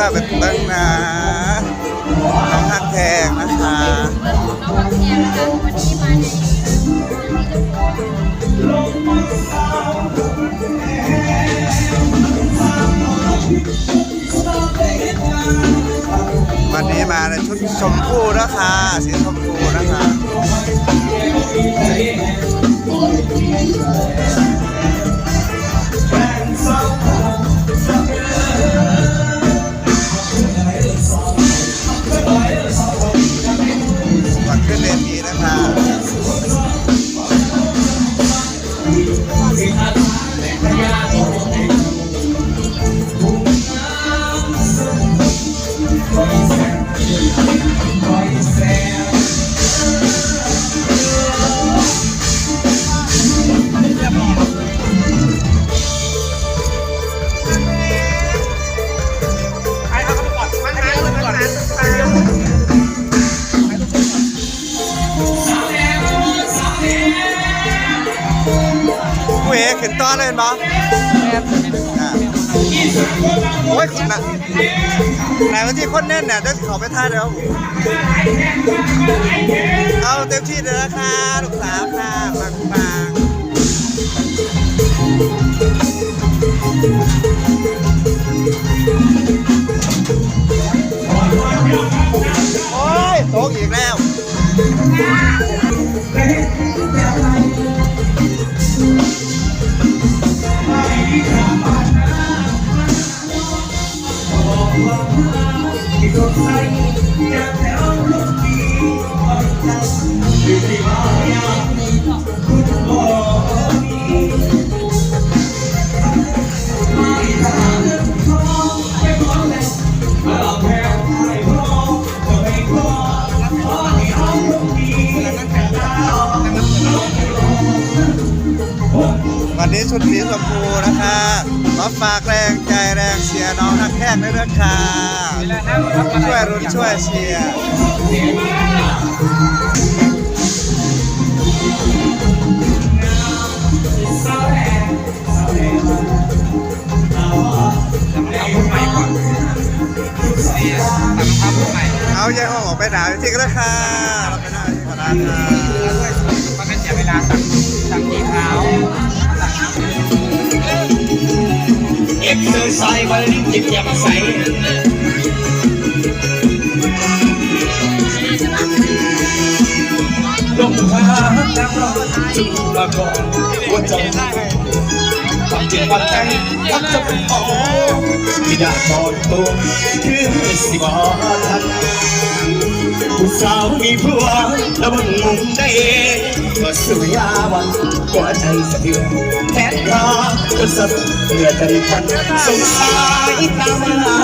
ก็เป็นเบิ้งนะน้องฮักแพงนะคะน้องแพงนะคะวันนี้มาในวันนี้มาในชุดชมพูนะคะสีชมพู ผู้เอกขึ้นต้อนเลยเห็นปะอ่าโอ้ยคนน่ะไหนวันที่คนแน่นเนี่ยเดี๋ยวสิเขาไปท่าเดี๋ยวเอาเต็มที่เลยนะคะลูกสาวค่ะ โอ้ยโตกอีกแล้ววันนี้ ชุดสีชมพูนะคะมาฝากแรงใจแรงเชียร์น้องนักแข่งด้วยนะคะช่วยรุนช่วยเชียร์เอาแยกห้องออกไปหนาวจริงๆแล้วค่ะเราไปหน้าที่คณะค่ะมันไม่เสียเวลาสั่งสั่งทีเท้า เอ็กซ์ไซส์วันนี้จิตอย่ามาใส่ลงทางน้ำร้อจุดละก่อนหัวใจความเจ็บปวดใจทักจะเป็นของที่ได้ตอนตัวคือสิบทัน ผู้สาวมีผัวแล้วมันงงได้มาสุยาวันกว่าใจสะเทือนแทนขาจนสะเทือใจพันสงสารตามมา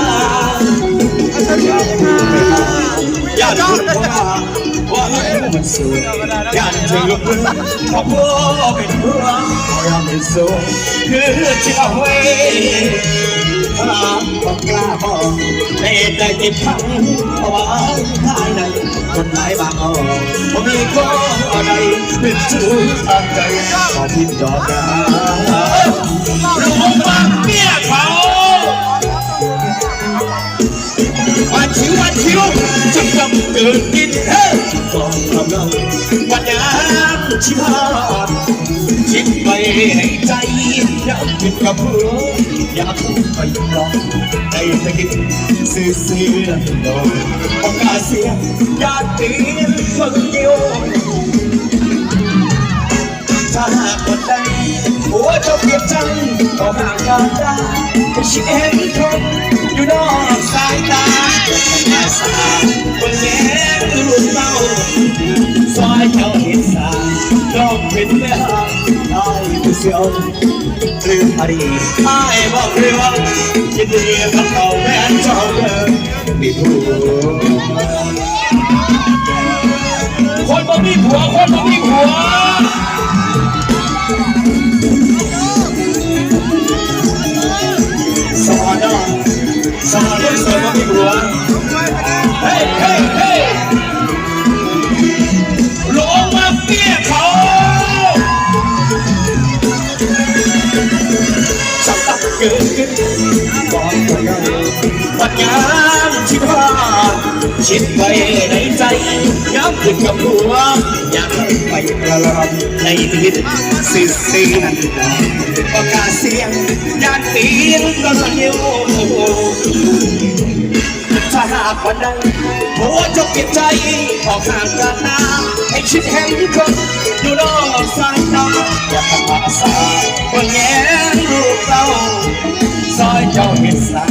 อยากพูดว่าว่าให้มันสวยอยากจะลุกขึ้นขอพ่อเป็นผัวอยากเป็นสูงคือที่อาไว้ พระบอกกล้าบอกในใจติดพันเพราะว่าภายในกฎหมายบางอ่อกผมมีข้อใดเป็นชู้ทางใจขอพิจารณาเราฟังเมียเขาวันชิววันชิวจำจำเกิดกินเฮ้ยกองกำลังวันยามชิวชิมไป ให้ใจอยากกินกับเพื่ออยากไปลองในตะกินซื้อเสื้อดอกปากกาเสียอยากตีนคนเดียวถ้าหากคนใดหัวจ้าเปรียบใจก็ห่างกันได้ก็ชิเห็นคนอยู่นอกสายตาหน้าสาคนแย่ลูกเต้า ผู้เสียวหรือฮารีไอ้บอกเรื่องยินดีกับเขาแม่เจ้าเดิมมีผั ชิดไว้ในใจย้ำขึ้นกับหัวอยากไปกระลำในดินสื่อเสียงประกาศเสียงญาติตีนก็ระเหี่ยวถ้าหากวันใดหัวจะเปลี่ยนใจออกห่างกันนาให้ชิดแห่งคนอยู่นอกสายตาอย่าทำอาสาว่าแง่ลูกเราซอยเจ้าเห็นสัน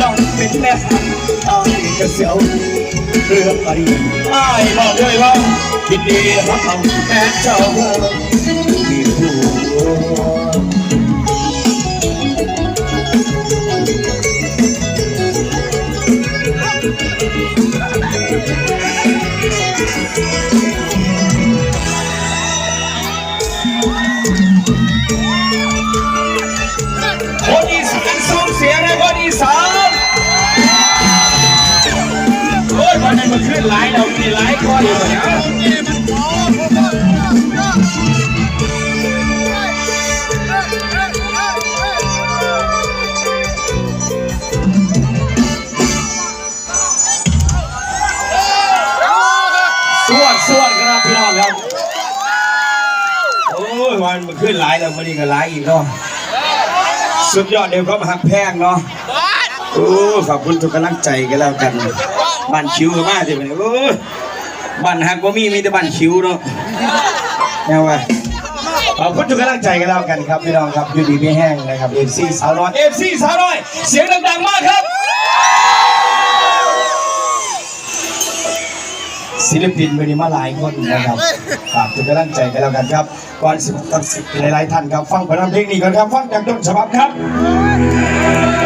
น้องเป็นแม่พันอ้ายก็เสียว เรื่องอะไรอ้บอกเลยว่าคิดดีรักเอาแม้เจ้าเมีผัว วันนี้มันขึ้นหลายเรามีหลายคนองเนี่ยสวดสวดครับพี่น้องครับโอ้ยวันมันขึ้นหลายแล้ววันนี้ก็หลายอีกเนาะสุดยอดเดี๋ยวก็มาหักแพงเนาะโอ้ขอบคุณทุกกำลังใจกันแล้วกัน บ้านคิวก็มาที่ไหนโอ้บ้านหักบ่มีมีแต่บ้านคิวเนาะแนวว่าขอบคุณทุกกำลังใจกันแล้วกันครับพี่น้องครับอยู่ดีไม่แห้งนะครับ FC สาวน้อย FC สาวน้อยเสียงดังๆมากครับศิลปินวันนี้มาหลายคนนะครับฝากทุกกำลังใจกันแล้วกันครับก่อนสิบตัดสิบหลายๆท่านครับ ฟังผลงานเพลงนี้ก่อนครับ ฟังจากต้นฉบับครับ